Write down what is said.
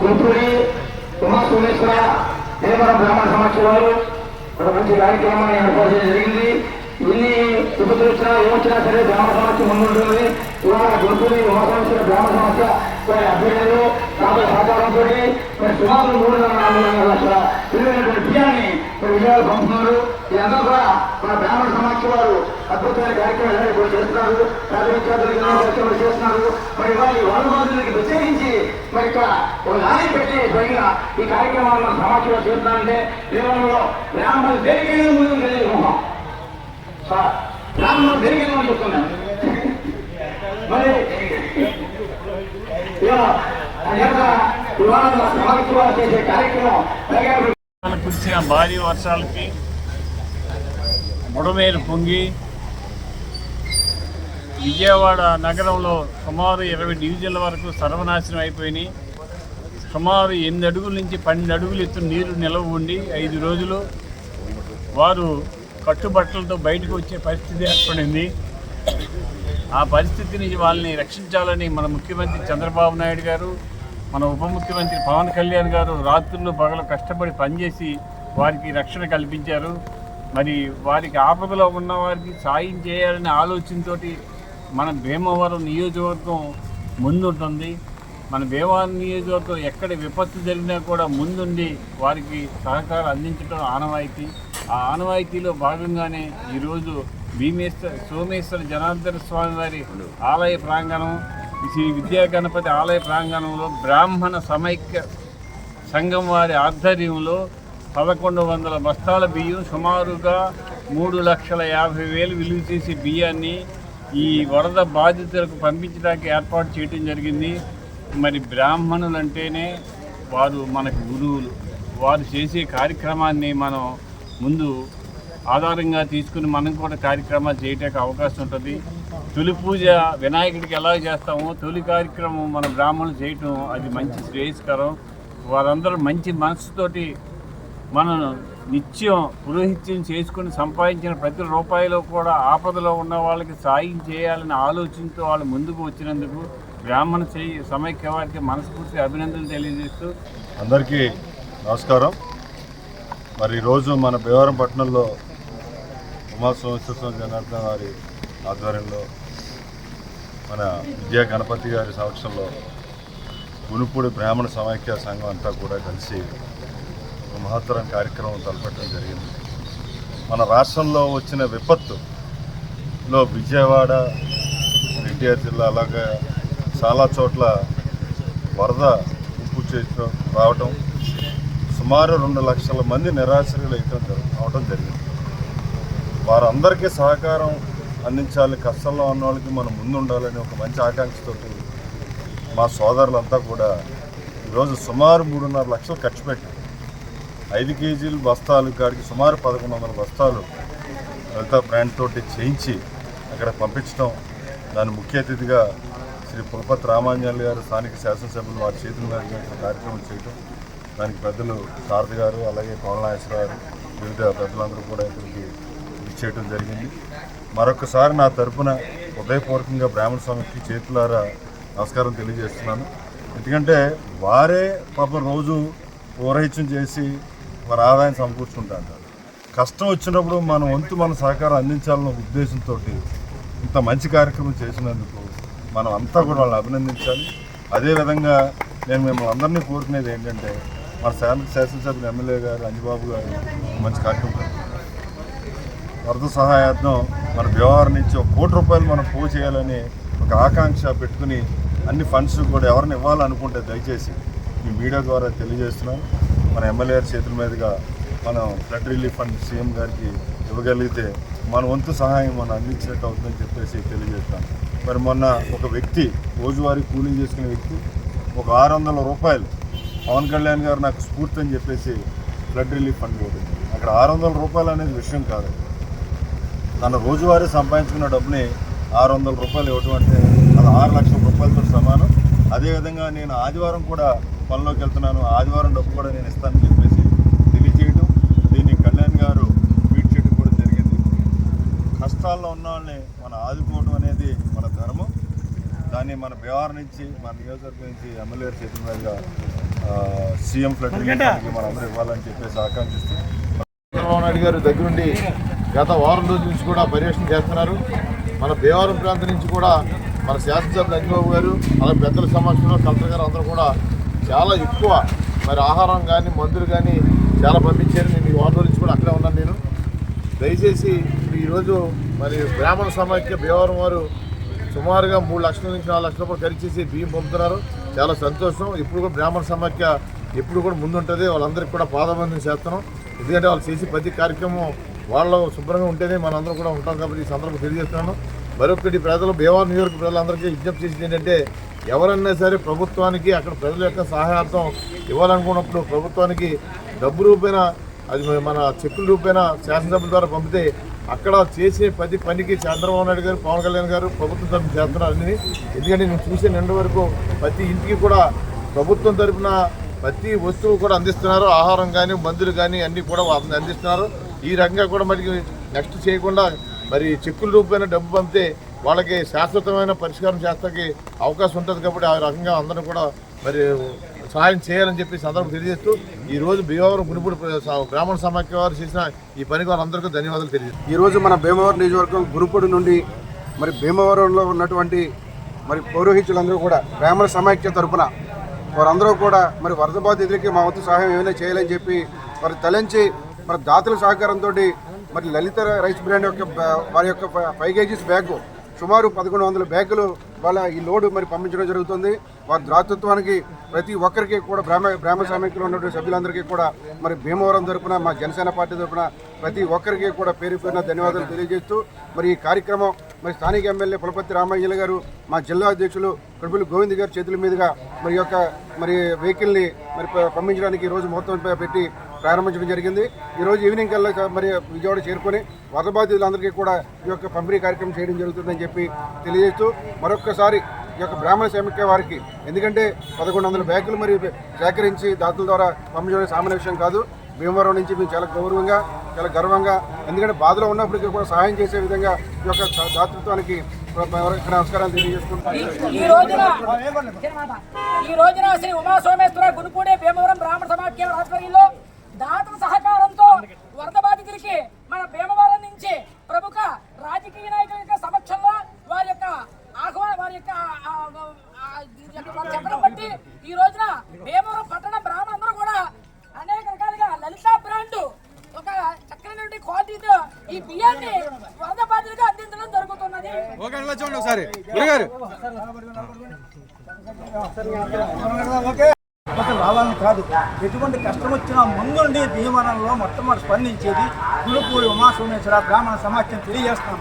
కుంటూరి ఉమా సోమేశ్వర దేవర బ్రాహ్మణ సమాఖ్య వారు ఒక మంచి కార్యక్రమాన్ని ఏర్పాటు చేయడం జరిగింది. ఎన్ని విపత్తులు వచ్చినా ఏమొచ్చినా సరే బ్రాహ్మణ సమస్య ముందుంటుంది ఇవాళ గుంటూరు ఉమా సోమేశ్వర బ్రాహ్మణ సమస్య వారి అభ్యర్థులు నాతో సహకారంతో మరి సుమారు మూడున్నర నాలుగున్నర లక్షల విలువైనటువంటి బియ్యాన్ని విజయాలు పంపుతున్నారు ఇదంతా కూడా మన బ్రాహ్మణ సమాఖ్య వారు అద్భుతమైన కార్యక్రమాలు ఇప్పుడు చేస్తున్నారు. ప్రాథమిక కార్యక్రమాలు చేస్తున్నారు. మరి వారి వంద ప్రత్యేకించి మరి ఇక్కడ ఒక నాణ్యం పెట్టి జరిగిన ఈ కార్యక్రమాలు మన సమాఖ్యలో చేస్తున్నారంటే దేవంలో బ్రాహ్మణులు దేనికైనా ముందు తెలియదు మొహం సార్ బ్రాహ్మణులు దేనికైనా చెప్తున్నాను. మరి ఆ యొక్క ఇవాళ సమాఖ్య వారు చేసే కార్యక్రమం. కురిసిన భారీ వర్షాలకి బుడమేరు పొంగి విజయవాడ నగరంలో సుమారు ఇరవై డివిజన్ల వరకు సర్వనాశనం అయిపోయినాయి. సుమారు ఎనిమిది అడుగుల నుంచి పన్నెండు అడుగులు ఎత్తు నీరు నిలవ ఉండి ఐదు రోజులు వారు కట్టుబట్టలతో బయటకు వచ్చే పరిస్థితి ఏర్పడింది. ఆ పరిస్థితి నుంచి వాళ్ళని రక్షించాలని మన ముఖ్యమంత్రి చంద్రబాబు నాయుడు గారు మన ఉప ముఖ్యమంత్రి పవన్ కళ్యాణ్ గారు రాత్రులు పగలు కష్టపడి పనిచేసి వారికి రక్షణ కల్పించారు. మరి వారికి ఆపదలో ఉన్న వారికి సాయం చేయాలనే ఆలోచనతోటి మన భీమవరం నియోజకవర్గం ముందుంటుంది. మన భీమవరం నియోజకవర్గం ఎక్కడ విపత్తు జరిగినా కూడా ముందుండి వారికి సహకారం అందించడం ఆనవాయితీ. ఆ ఆనవాయితీలో భాగంగానే ఈరోజు భీమేశ్వర సోమేశ్వర జనార్దన స్వామి వారి ఆలయ ప్రాంగణం శ్రీ విద్యా గణపతి ఆలయ ప్రాంగణంలో బ్రాహ్మణ సమైక్య సంఘం వారి ఆధ్వర్యంలో పదకొండు వందల బస్తాల బియ్యం సుమారుగా మూడు లక్షల యాభై వేలు విలువ చేసే బియ్యాన్ని ఈ వరద బాధితులకు పంపించడానికి ఏర్పాటు చేయడం జరిగింది. మరి బ్రాహ్మణులు అంటేనే వారు మనకు గురువులు. వారు చేసే కార్యక్రమాన్ని మనం ముందు ఆధారంగా తీసుకుని మనం కూడా కార్యక్రమాలు చేయడానికి అవకాశం ఉంటుంది. తొలి పూజ వినాయకుడికి ఎలా చేస్తామో తొలి కార్యక్రమం మన బ్రాహ్మణులు చేయటం అది మంచి శ్రేయస్కరం. వారందరూ మంచి మనసుతోటి మనం నిత్యం పురోహిత్యం చేసుకుని సంపాదించిన ప్రతి రూపాయిలో కూడా ఆపదలో ఉన్న వాళ్ళకి సాయం చేయాలని ఆలోచనతో వాళ్ళు ముందుకు వచ్చినందుకు బ్రాహ్మణ సమైక్య వారికి మనస్ఫూర్తి అభినందనలు తెలియజేస్తూ అందరికీ నమస్కారం. మరి ఈరోజు మన భీవరం పట్టణంలో ఉమా సోమేశ్వర జనార్దన్ వారి ఆధ్వర్యంలో మన విద్యా గణపతి గారి సమక్షంలో గునుపూడి బ్రాహ్మణ సమైక్య సంఘం అంతా కూడా కలిసి ఒక మహత్తరం కార్యక్రమం తలపెట్టడం జరిగింది. మన రాష్ట్రంలో వచ్చిన విపత్తులో విజయవాడ ఎన్టీఆర్ జిల్లా అలాగే చాలా చోట్ల వరద ఉప్పు చేయటం రావటం సుమారు రెండు లక్షల మంది నిరాశ్రయులు అయితే అవడం జరిగింది. వారందరికీ సహకారం అందించాలి కష్టంలో ఉన్న వాళ్ళకి మనం ముందు ఉండాలని ఒక మంచి ఆకాంక్షతోటి మా సోదరులంతా కూడా ఈరోజు సుమారు మూడున్నర లక్షలు ఖర్చు పెట్టారు ఐదు కేజీలు బస్తాలు కాడికి సుమారు పదకొండు వందల బస్తాలు లలిత బ్రాండ్ తోటి చేయించి అక్కడ పంపించడం దాని ముఖ్య అతిథిగా శ్రీ పులపతి రామాంజలి గారు స్థానిక శాసనసభ్యులు వారి చేతులు కార్యక్రమం చేయటం దానికి పెద్దలు శారద గారు అలాగే కోమలాశ్వర గారు వివిధ పెద్దలందరూ కూడా ఇక్కడికి చేయడం జరిగింది. మరొకసారి నా తరపున హృదయపూర్వకంగా బ్రాహ్మణ స్వామికి చేతులారా నమస్కారం తెలియజేస్తున్నాను. ఎందుకంటే వారే పాపం రోజు ఊరహిత్యం చేసి వారి ఆదాయం సమకూర్చుకుంటారు. కష్టం వచ్చినప్పుడు మన వంతు మన సహకారం అందించాలన్న ఉద్దేశంతో ఇంత మంచి కార్యక్రమం చేసినందుకు మనం అంతా కూడా వాళ్ళని అభినందించాలి. అదేవిధంగా నేను మిమ్మల్ని అందరినీ కోరుకునేది ఏంటంటే మన శాసన శాసనసభ్యులు ఎమ్మెల్యే గారు అంజబాబు గారు మంచి కార్యక్రమం వరద సహాయార్థం మన వ్యవహారం నుంచి ఒక కోటి రూపాయలు మనం పో చేయాలని ఒక ఆకాంక్ష పెట్టుకుని అన్ని ఫండ్స్ కూడా ఎవరిని ఇవ్వాలనుకుంటే దయచేసి ఈ మీడియా ద్వారా తెలియజేస్తున్నాను మన ఎమ్మెల్యే చేతుల మీదుగా మనం ఫ్లడ్ రిలీఫ్ ఫండ్ సీఎం గారికి ఇవ్వగలిగితే మన వంతు సహాయం మనం అందించినట్టు అవుతుందని చెప్పేసి తెలియజేస్తాను మరి మొన్న ఒక వ్యక్తి రోజువారీ కూలీ చేసుకునే వ్యక్తి ఒక ఆరు వందల రూపాయలు పవన్ కళ్యాణ్ గారు నాకు స్ఫూర్తి అని చెప్పేసి ఫ్లడ్ రిలీఫ్ ఫండ్ పోతుంది అక్కడ ఆరు వందల రూపాయలు అనేది విషయం కాదు. తన రోజువారీ సంపాదించుకున్న డబ్బుని ఆరు వందల రూపాయలు ఇవ్వటం అంటే అది ఆరు లక్షల రూపాయలతో సమానం. అదేవిధంగా నేను ఆదివారం కూడా పనిలోకి వెళ్తున్నాను. ఆదివారం డబ్బు కూడా నేను ఇస్తానని చెప్పేసి తెలియజేయడం దీన్ని కళ్యాణ్ గారు ట్వీట్ చేయడం కూడా జరిగింది. కష్టాల్లో ఉన్న వాళ్ళని మనం ఆదుకోవడం అనేది మన ధర్మం. దాన్ని మన బీహార్ నుంచి మన నియోజకవర్గం నుంచి ఎమ్మెల్యే చేతుల మీదుగా ఆ, సీఎం ఫ్లడ్ రిలీఫ్కి మనందరూ ఇవ్వాలని చెప్పేసి ఆకాంక్షిస్తూ చంద్రబాబు నాయుడు గారు దగ్గరుండి గత వారం రోజుల నుంచి కూడా పర్యవేక్షణ చేస్తున్నారు. మన భీమవరం ప్రాంతం నుంచి కూడా మన శాసనసభ్యులు అంజబాబు గారు అలాగే పెద్దల సమక్షంలో కలెక్టర్ గారు అందరూ కూడా చాలా ఎక్కువ మరి ఆహారం కానీ మందులు కానీ చాలా పంపించారు. నేను ఈ వారం నుంచి కూడా అక్కడే ఉన్నాను నేను. దయచేసి ఈరోజు మరి బ్రాహ్మణ సమాఖ్య భీమవరం వారు సుమారుగా మూడు లక్షల నుంచి నాలుగు లక్షల రూపాయలు ఖర్చు బియ్యం పంపుతున్నారు. చాలా సంతోషం. ఇప్పుడు కూడా బ్రాహ్మణ సమాఖ్య ఎప్పుడు కూడా ముందుంటుంది. వాళ్ళందరికీ కూడా పాదబంధం చేస్తున్నాం. ఎందుకంటే వాళ్ళు చేసే ప్రతి కార్యక్రమం వాళ్ళు శుభ్రంగా ఉంటేనే మనందరం కూడా ఉంటాం కాబట్టి ఈ సందర్భం తెలియజేస్తున్నాను. మరొకటి ప్రజలు భీమవరం నియోజక ప్రజలందరికీ విజ్ఞప్తి చేసేది ఏంటంటే ఎవరన్నా సరే ప్రభుత్వానికి అక్కడ ప్రజల యొక్క సహాయార్థం ఇవ్వాలనుకున్నప్పుడు ప్రభుత్వానికి డబ్బు రూపేణ అది మన చెక్కుల రూపేణ శాసనసభ్యుల ద్వారా పంపితే అక్కడ చేసే ప్రతి పనికి చంద్రబాబు నాయుడు గారు పవన్ కళ్యాణ్ గారు ప్రభుత్వం తరఫున చేస్తున్నారని అన్ని. ఎందుకంటే నేను చూసే నిండు వరకు ప్రతి ఇంటికి కూడా ప్రభుత్వం తరఫున ప్రతి వస్తువు కూడా అందిస్తున్నారు. ఆహారం కానీ మందులు కానీ అన్నీ కూడా వాళ్ళని అందిస్తున్నారు. ఈ రకంగా కూడా మరి నెక్స్ట్ చేయకుండా మరి చెక్కుల రూపమైన డబ్బు పంపితే వాళ్ళకి శాశ్వతమైన పరిష్కారం చేస్తాకి అవకాశం ఉంటుంది కాబట్టి ఆ రకంగా అందరూ కూడా మరి సహాయం చేయాలని చెప్పి సందర్భం తెలియజేస్తూ ఈ రోజు భీమవరం గునిపూడి బ్రాహ్మణ సమాఖ్య వారు చేసిన ఈ పనికి వారందరికీ ధన్యవాదాలు తెలియజేస్తారు ఈరోజు మన భీమవరం నియోజకవర్గం గురుపూడి నుండి మరి భీమవరంలో ఉన్నటువంటి మరి పౌరోహితులందరూ కూడా బ్రాహ్మణ సమాఖ్య తరపున వారందరూ కూడా మరి వరద బాధితులకి మా వంతు సహాయం ఏమైనా చేయాలని చెప్పి మరి తలంచి మరి దాతల సహకారంతో మరి లలిత రైస్ బ్రాండ్ యొక్క వారి యొక్క ఫైవ్ కేజీస్ బ్యాగ్ సుమారు పదకొండు వందల బ్యాగులు వాళ్ళ ఈ లోడు మరి పంపించడం జరుగుతుంది. వారి దాతృత్వానికి ప్రతి ఒక్కరికి కూడా బ్రాహ్మ బ్రాహ్మ సామికులు ఉన్నటువంటి సభ్యులందరికీ కూడా మరి భీమవరం తరపున మా జనసేన పార్టీ తరపున ప్రతి ఒక్కరికి కూడా పేరు పేరున ధన్యవాదాలు తెలియజేస్తూ మరి ఈ కార్యక్రమం మరి స్థానిక ఎమ్మెల్యే పులపతి రామయ్యల గారు మా జిల్లా అధ్యక్షులు కడుపులు గోవింద్ గారి చేతుల మీదుగా మరి యొక్క మరి వెహికల్ని మరి పంపించడానికి ఈరోజు రోజు పెట్టి ప్రారంభించడం జరిగింది. ఈరోజు ఈవినింగ్ కల్లా మరి విజయవాడ చేరుకొని వరద బాధితులందరికీ కూడా ఈ యొక్క పంపిణీ కార్యక్రమం చేయడం జరుగుతుందని చెప్పి తెలియజేస్తూ మరొక్కసారి ఈ యొక్క బ్రాహ్మణ సమైక్య వారికి ఎందుకంటే పదకొండు వందల బ్యాగులు మరి సేకరించి దాతల ద్వారా పంపించడం సామాన్య విషయం కాదు. భీమవరం నుంచి మేము చాలా గౌరవంగా చాలా గర్వంగా ఎందుకంటే బాధలో ఉన్నప్పటికీ కూడా సహాయం చేసే విధంగా ఈ యొక్క దాతృత్వానికి ఇక్కడ నమస్కారాలు ఈ రోజున శ్రీ ఉమా సోమేశ్వర గునుపూడి భీమవరం బ్రాహ్మణ సమాఖ్యం ఆధ్వర్యంలో దాతల సహకారంతో వరద బాధితులకి మన భీమవరం నుంచి ప్రముఖ రాజకీయ నాయకుల యొక్క సమక్షంలో వారి యొక్క ఆహ్వాన వారి యొక్క చెప్పడం బట్టి ఈ రోజున భీమవరం పట్టణ బ్రాహ్మణులందరూ కూడా అనేక రకాలుగా లలితా బ్రాండ్ ఒక చక్కనైనటువంటి క్వాలిటీతో ఈ బియ్యాన్ని వరద బాధితులకు అందించడం జరుగుతున్నది చూడండి ఒకసారి గురుగారు రావాలని కాదు. ఎటువంటి కష్టం వచ్చినా ముందుండి భీమవరంలో మొట్టమొదటి స్పందించేది గురుపూడి ఉమా సోమేశ్వర బ్రాహ్మణ సమాఖ్యం తెలియజేస్తాం